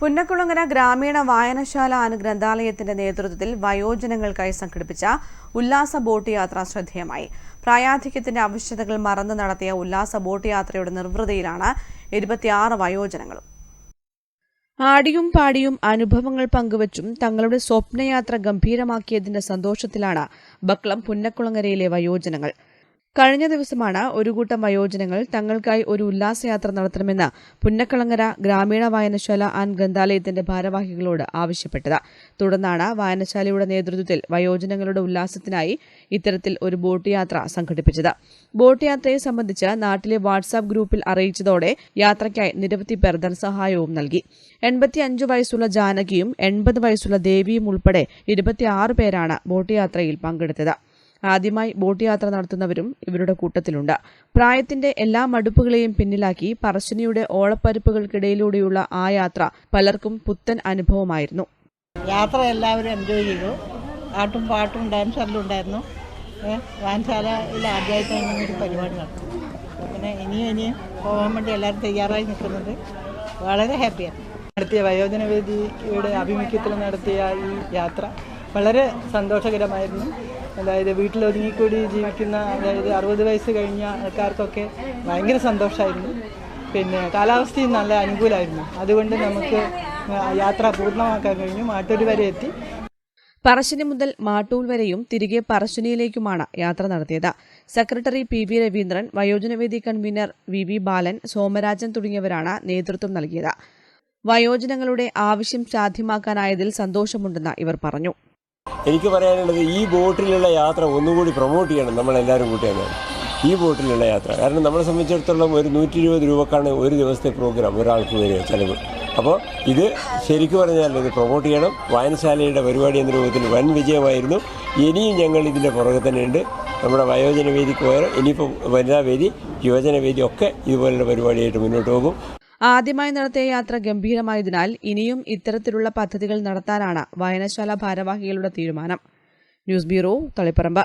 പുന്നക്കുളങ്ങര ഗ്രാമീണ വായനശാല അനുഗ്രന്ഥാലയത്തിന്റെ നേതൃത്വത്തിൽ വയോജനങ്ങൾക്കായി സംഘടിപ്പിച്ച ഉല്ലാസ ബോട്ട് യാത്ര ശ്രദ്ധേയമായി. പ്രായാധിക്യത്തിന്റെ ആവശ്യകതകൾ മറന്നു നടത്തിയ ഉല്ലാസ ബോട്ട് യാത്രയുടെ നിർവൃതിയിലാണ് ഇരുപത്തിയാറ് വയോജനങ്ങളും. ആടിയും പാടിയും അനുഭവങ്ങൾ പങ്കുവച്ചും തങ്ങളുടെ സ്വപ്നയാത്ര ഗംഭീരമാക്കിയതിന്റെ സന്തോഷത്തിലാണ് ബക്ളം പുന്നക്കുളങ്ങരയിലെ വയോജനങ്ങൾ. കഴിഞ്ഞ ദിവസമാണ് ഒരു കൂട്ടം വയോജനങ്ങൾ തങ്ങൾക്കായി ഒരു ഉല്ലാസയാത്ര നടത്തണമെന്ന് പുന്നക്കളങ്ങര ഗ്രാമീണ വായനശാല ആൻഡ് ഗ്രന്ഥാലയത്തിന്റെ ഭാരവാഹികളോട് ആവശ്യപ്പെട്ടത്. തുടർന്നാണ് വായനശാലയുടെ നേതൃത്വത്തിൽ വയോജനങ്ങളുടെ ഉല്ലാസത്തിനായി ഇത്തരത്തിൽ ഒരു ബോട്ട് യാത്ര സംഘടിപ്പിച്ചത്. ബോട്ട് യാത്രയെ സംബന്ധിച്ച് നാട്ടിലെ വാട്സാപ്പ് ഗ്രൂപ്പിൽ അറിയിച്ചതോടെ യാത്രയ്ക്കായി നിരവധി പേർ ധനസഹായവും നൽകി. എൺപത്തിയഞ്ച് വയസ്സുള്ള ജാനകിയും എൺപത് വയസ്സുള്ള ദേവിയും ഉൾപ്പെടെ ഇരുപത്തിയാറ് പേരാണ് ബോട്ട് യാത്രയിൽ പങ്കെടുത്തത്. ആദ്യമായി ബോട്ട് യാത്ര നടത്തുന്നവരും ഇവരുടെ കൂട്ടത്തിലുണ്ട്. പ്രായത്തിന്റെ എല്ലാ മടുപ്പുകളെയും പിന്നിലാക്കി പറശ്ശിനിയുടെ ഓളപ്പരുപ്പുകൾക്കിടയിലൂടെയുള്ള ആ യാത്ര പലർക്കും പുത്തൻ അനുഭവമായിരുന്നു. യാത്ര എല്ലാവരും എൻജോയ് ചെയ്തു. ആട്ടും പാട്ടും ഡാൻസ് എല്ലാം ഉണ്ടായിരുന്നു. ഏ, ആദ്യമായിട്ടാണ് ഇങ്ങനെ ഒരു പരിപാടി നടത്തുന്നത് പിന്നെ ഇനിയും ഇനിയും പോകാൻ വേണ്ടി എല്ലാവരും തയ്യാറായി നിൽക്കുന്നുണ്ട് വളരെ ഹാപ്പിയാണ് നടത്തിയ വയോജന വേദിയുടെ ആഭിമുഖ്യത്തിൽ നടത്തിയ ഈ യാത്ര വളരെ സന്തോഷകരമായിരുന്നു. അതായത് വീട്ടിൽ ഒതുങ്ങിക്കൂടി ജീവിക്കുന്ന അതായത് അറുപത് വയസ്സ് കഴിഞ്ഞ ആൾക്കാർക്കൊക്കെ ഭയങ്കര സന്തോഷമായിരുന്നു പിന്നെ കാലാവസ്ഥയും നല്ല അനുകൂലമായിരുന്നു അതുകൊണ്ട് നമുക്ക് യാത്ര പൂർണമാക്കാൻ കഴിഞ്ഞു. മാട്ടൂർ വരെ എത്തി. പറശ്ശിനി മുതൽ മാട്ടൂൽ വരെയും തിരികെ പറശ്ശിനിയിലേക്കുമാണ് യാത്ര നടത്തിയത്. Secretary P V Raveendran വയോജനവേദി convener V V Balan Somarajan തുടങ്ങിയവരാണ് നേതൃത്വം നൽകിയത്. വയോജനങ്ങളുടെ ആവശ്യം സാധ്യമാക്കാനായതിൽ സന്തോഷമുണ്ടെന്ന് ഇവർ പറഞ്ഞു. എനിക്ക് പറയാനുള്ളത് ഈ ബോട്ടിലുള്ള യാത്ര ഒന്നുകൂടി പ്രൊമോട്ട് ചെയ്യണം നമ്മളെല്ലാവരും കൂട്ടിയാണ് ഈ ബോട്ടിലുള്ള യാത്ര. കാരണം നമ്മളെ സംബന്ധിച്ചിടത്തോളം ഒരു നൂറ്റി ഇരുപത് രൂപക്കാണ് ഒരു ദിവസത്തെ പ്രോഗ്രാം ഒരാൾക്ക് വരിക ചിലവ്. അപ്പോൾ ഇത് ശരിക്കും പറഞ്ഞാൽ ഇത് പ്രൊമോട്ട് ചെയ്യണം. വായനശാലയുടെ പരിപാടി എന്ന രൂപത്തിൽ വൻ വിജയമായിരുന്നു. ഇനിയും ഞങ്ങൾ ഇതിന്റെ പുറകെ തന്നെയുണ്ട്. നമ്മുടെ വയോജന വേദിക്ക് പോയാൽ ഇനിയിപ്പോൾ വനിതാ വേദി യുവജന വേദി ഒക്കെ ഇതുപോലുള്ള പരിപാടിയായിട്ട് മുന്നോട്ട് പോകും. ആദ്യമായി നടത്തിയ യാത്ര ഗംഭീരമായതിനാൽ ഇനിയും ഇത്തരത്തിലുള്ള പദ്ധതികൾ നടത്താനാണ് വായനശാല ഭാരവാഹികളുടെ തീരുമാനം. News bureau Taliparamba.